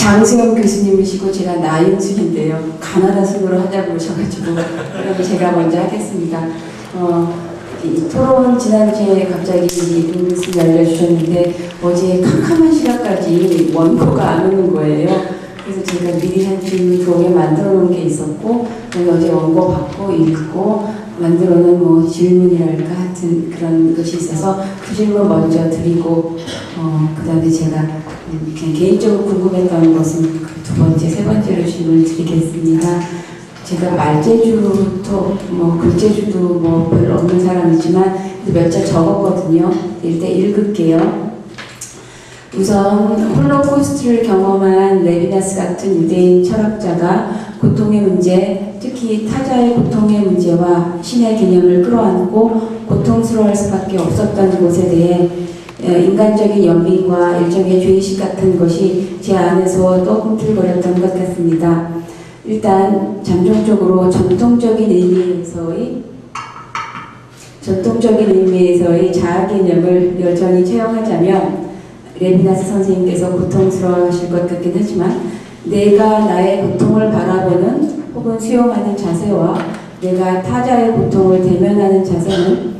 장수영 교수님이시고 제가 나윤숙인데요. 가나다 순으로 하자고 하셔가지고 그럼 제가 먼저 하겠습니다. 어, 이 토론 지난주에 갑자기 링스 알려주셨는데 어제 캄캄한 시간까지 원고가 안 오는 거예요. 그래서 제가 미리 한 질문 두개 만들어 놓은 게 있었고 어제 원고 받고 읽고 만들어 놓은 뭐 질문이랄까 하여튼 그런 것이 있어서 그 질문 먼저 드리고 어, 그 다음에 제가 개인적으로 궁금했던 것은 그두 번째, 세 번째로 질문을 드리겠습니다. 제가 말재주도 뭐 글재주도 뭐 별로 없는 사람이지만 몇 자 적었거든요. 일단 읽을게요. 우선 홀로코스트를 경험한 레비나스 같은 유대인 철학자가 고통의 문제, 특히 타자의 고통의 문제와 신의 개념을 끌어안고 고통스러워할 수밖에 없었던 것에 대해 어, 인간적인 연민과 일종의 죄의식 같은 것이 제 안에서 또 꿈틀거렸던 것 같습니다. 일단 잠정적으로 전통적인 의미에서의 전통적인 의미에서의 자아 개념을 여전히 채용하자면 레비나스 선생님께서 고통스러워하실 것 같긴 하지만 내가 나의 고통을 바라보는 혹은 수용하는 자세와 내가 타자의 고통을 대면하는 자세는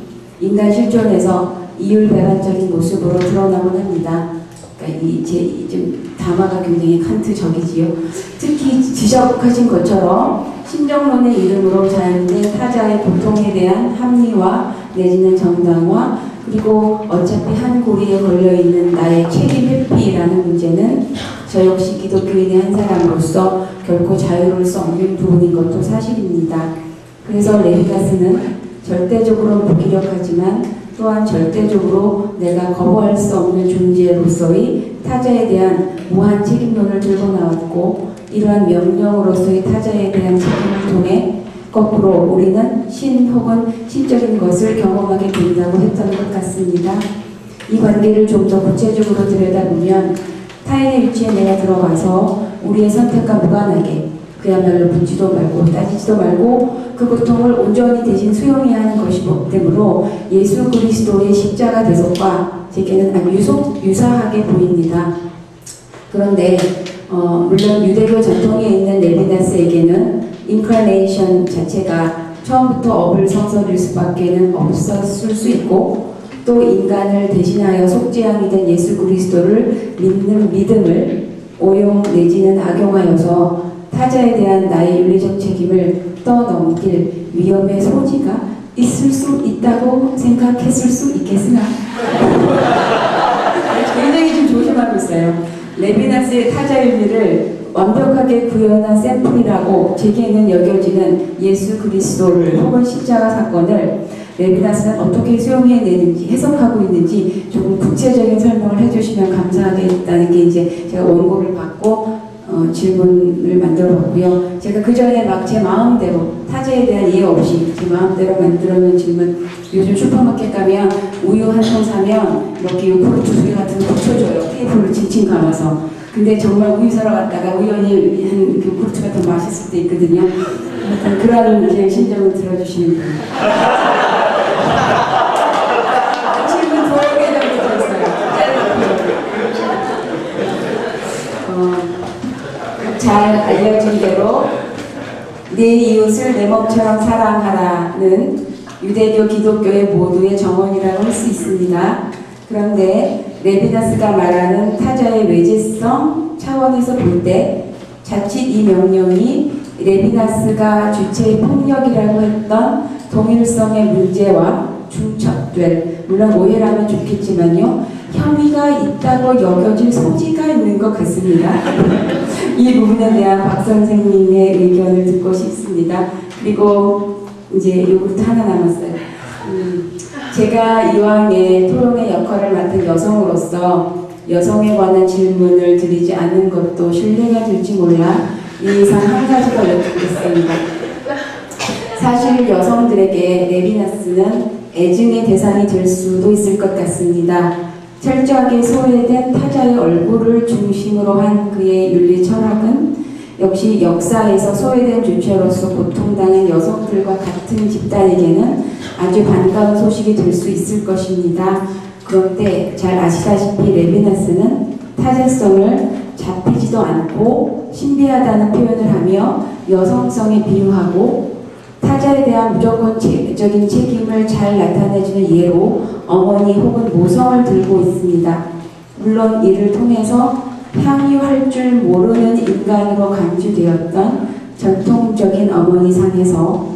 인간 실존에서 이율배반적인 모습으로 드러나곤 합니다. 그러니까 이제 좀 담화가 굉장히 칸트적이지요. 특히 지적하신 것처럼 신정론의 이름으로 자연된 타자의 고통에 대한 합리화 내지는 정당화 그리고 어차피 한 고리에 걸려 있는 나의 책임 회피라는 문제는 저 역시 기독교인의 한 사람으로서 결코 자유로울 수 없는 부분인 것도 사실입니다. 그래서 레비가스는 절대적으로 무기력하지만 또한 절대적으로 내가 거부할 수 없는 존재로서의 타자에 대한 무한 책임론을 들고 나왔고 이러한 명령으로서의 타자에 대한 책임을 통해 거꾸로 우리는 신 혹은 신적인 것을 경험하게 된다고 했던 것 같습니다. 이 관계를 좀 더 구체적으로 들여다보면 타인의 위치에 내가 들어가서 우리의 선택과 무관하게 그야말로 묻지도 말고 따지지도 말고 그 고통을 온전히 대신 수용해야 하는 것이 되므로 예수 그리스도의 십자가 대속과 제게는 아주 유사하게 보입니다. 그런데 어, 물론 유대교 전통에 있는 레비나스에게는 인카네이션 자체가 처음부터 업을 성설일 수밖에는 없었을 수 있고 또 인간을 대신하여 속죄양이 된 예수 그리스도를 믿는 믿음을 오용 내지는 악용하여서 타자에 대한 나의 윤리적 책임을 떠넘길 위험의 소지가 있을 수 있다고 생각했을 수 있겠으나 굉장히 좀 조심하고 있어요. 레비나스의 타자 윤리를 완벽하게 구현한 샘플이라고 제게는 여겨지는 예수 그리스도를 혹은 십자가 사건을 레비나스는 어떻게 수용해내는지 해석하고 있는지 조금 구체적인 설명을 해주시면 감사하겠다는 게 이제 제가 원고를 받고 어, 질문을 봤고요. 제가 그 전에 막 제 마음대로 타자에 대한 이해 없이 제 마음대로 만들어 놓은 질문 요즘 슈퍼마켓 가면 우유 한 통 사면 이렇게 요구르트 수유 같은 거 붙여줘요. 테이블로 칭칭 감아서. 근데 정말 우유 사러 갔다가 우연히 한 요구르트가 더 맛있을 때 있거든요. 그런 제 심정을 들어주시면 됩니다. 잘 알려진 대로 내 이웃을 내 몸처럼 사랑하라는 유대교 기독교의 모두의 정원이라고 할 수 있습니다. 그런데 레비나스가 말하는 타자의 외제성 차원에서 볼 때 자칫 이 명령이 레비나스가 주체의 폭력이라고 했던 동일성의 문제와 중첩될 물론 오해라면 좋겠지만요 혐의가 있다고 여겨질 소지가 있는 것 같습니다. 이 부분에 대한 박 선생님의 의견을 듣고 싶습니다. 그리고 이제 요구르트 하나 남았어요. 음, 제가 이왕에 토론의 역할을 맡은 여성으로서 여성에 관한 질문을 드리지 않는 것도 신뢰가 될지 몰라 이 이상 한 가지 더 여쭙겠습니다. 사실 여성들에게 레비나스는 애증의 대상이 될 수도 있을 것 같습니다. 철저하게 소외된 타자의 얼굴을 중심으로 한 그의 윤리 철학은 역시 역사에서 소외된 주체로서 고통당한 여성들과 같은 집단에게는 아주 반가운 소식이 될 수 있을 것입니다. 그런데 잘 아시다시피 레비나스는 타자성을 잡히지도 않고 신비하다는 표현을 하며 여성성에 비유하고 타자에 대한 무조건적인 책임을 잘 나타내주는 예로 어머니 혹은 모성을 들고 있습니다. 물론 이를 통해서 향유할 줄 모르는 인간으로 간주되었던 전통적인 어머니상에서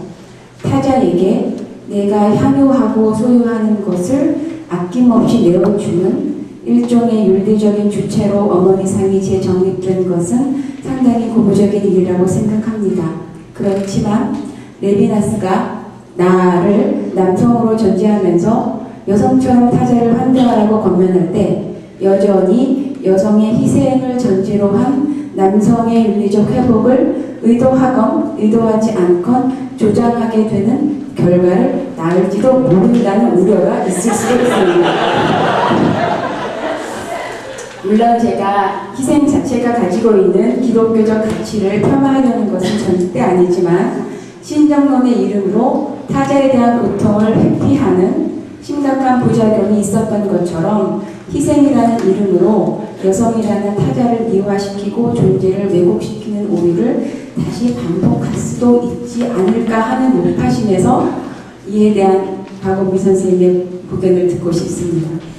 타자에게 내가 향유하고 소유하는 것을 아낌없이 내어주는 일종의 윤리적인 주체로 어머니상이 재정립된 것은 상당히 고무적인 일이라고 생각합니다. 그렇지만 레비나스가 나를 남성으로 전제하면서 여성처럼 타자를 환대하라고 권면할 때 여전히 여성의 희생을 전제로 한 남성의 윤리적 회복을 의도하건 의도하지 않건 조장하게 되는 결과를 낳을지도 모른다는 우려가 있을 수도 있습니다. 물론 제가 희생 자체가 가지고 있는 기독교적 가치를 폄하하려는 것은 절대 아니지만 신정론의 이름으로 타자에 대한 고통을 회피하는 심각한 부작용이 있었던 것처럼 희생이라는 이름으로 여성이라는 타자를 미화시키고 존재를 왜곡시키는 오류를 다시 반복할 수도 있지 않을까 하는 높아심에서 이에 대한 박원미 선생님의 고견을 듣고 싶습니다.